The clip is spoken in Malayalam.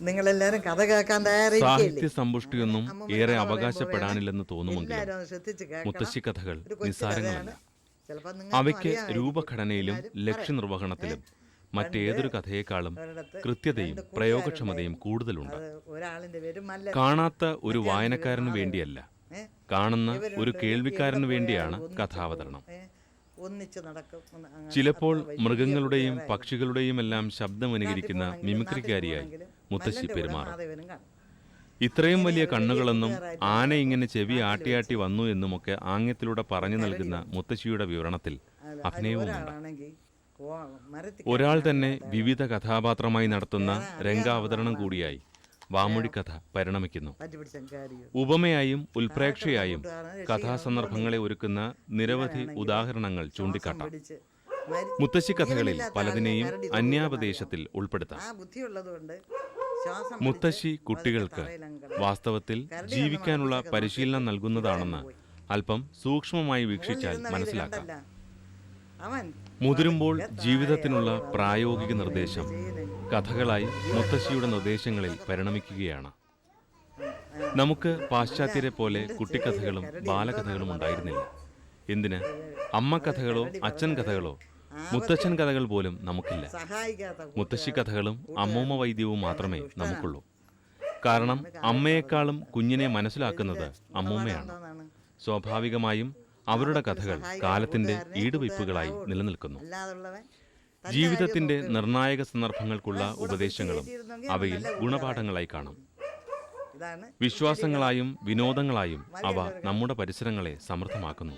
നിങ്ങളെല്ലാരും കഥ കേൾക്കാൻ സാഹിത്യ സമ്പുഷ്ടിയൊന്നും ഏറെ അവകാശപ്പെടാനില്ലെന്ന് തോന്നുമെങ്കിലും മുത്തശ്ശി കഥകൾ നിസ്സാരങ്ങളല്ല. അവയ്ക്ക് രൂപഘടനയിലും ലക്ഷ്യനിർവഹണത്തിലും മറ്റേതൊരു കഥയെക്കാളും കൃത്യതയും പ്രയോഗക്ഷമതയും കൂടുതലുണ്ട്. കാണാത്ത ഒരു വായനക്കാരനു വേണ്ടിയല്ല. കാണുന്ന ഒരു കേൾവിക്കാരനു വേണ്ടിയാണ് കഥാവതരണം. ചിലപ്പോൾ മൃഗങ്ങളുടെയും പക്ഷികളുടെയും എല്ലാം ശബ്ദം അനുകരിക്കുന്ന മിമിക്രിക്കാരിയായി. മുത്തശ്ശി പെരുമാറും. ഇത്രയും വലിയ കണ്ണുകളെന്നും ആന ഇങ്ങനെ ചെവി ആട്ടിയാട്ടി വന്നു എന്നുമൊക്കെ ആംഗ്യത്തിലൂടെ പറഞ്ഞു നൽകുന്ന മുത്തശ്ശിയുടെ വിവരണത്തിൽ അഭിനയവുമുണ്ട് ഒരാൾ തന്നെ വിവിധ കഥാപാത്രമായി നടത്തുന്ന രംഗാവതരണം കൂടിയായി വാമൊഴി കഥ പരിണമിക്കുന്നു. ഉപമയായും ഉൽപ്രേക്ഷയായും കഥാസന്ദർഭങ്ങളെ ഒരുക്കുന്ന നിരവധി ഉദാഹരണങ്ങൾ ചൂണ്ടിക്കാട്ടാം. മുത്തശ്ശി കഥകളിൽ പലതിനെയും അന്യാപദേശത്തിൽ ഉൾപ്പെടുത്താം. മുത്തശ്ശി കുട്ടികൾക്ക്. വാസ്തവത്തിൽ ജീവിക്കാനുള്ള പരിശീലനം നൽകുന്നതാണെന്ന് അല്പം സൂക്ഷ്മമായി വീക്ഷിച്ചാൽ മനസ്സിലാക്കാം. മുതിരുമ്പോൾ ജീവിതത്തിനുള്ള പ്രായോഗിക നിർദ്ദേശം കഥകളായി മുത്തശ്ശിയുടെ നിർദ്ദേശങ്ങളിൽ പരിണമിക്കുകയാണ്. നമുക്ക് പാശ്ചാത്യരെ പോലെ കുട്ടിക്കഥകളും ബാലകഥകളും ഉണ്ടായിരുന്നില്ല. എന്തിന്? അമ്മ കഥകളോ അച്ഛൻ കഥകളോ മുത്തച്ഛൻ കഥകൾ പോലും നമുക്കില്ല. മുത്തശ്ശി കഥകളും അമ്മൂമ്മ വൈദ്യവും മാത്രമേ നമുക്കുള്ളൂ. കാരണം അമ്മയെക്കാളും കുഞ്ഞിനെ മനസ്സിലാക്കുന്നത് അമ്മൂമ്മയാണ്. സ്വാഭാവികമായും അവരുടെ കഥകൾ കാലത്തിന്റെ ഈടുവയ്പ്പുകളായി നിലനിൽക്കുന്നു. ജീവിതത്തിന്റെ നിർണായക സന്ദർഭങ്ങൾക്കുള്ള ഉപദേശങ്ങളും അവയിൽ ഗുണപാഠങ്ങളായി കാണാം. വിശ്വാസങ്ങളായും വിനോദങ്ങളായും അവ നമ്മുടെ പരിസരങ്ങളെ സമൃദ്ധമാക്കുന്നു.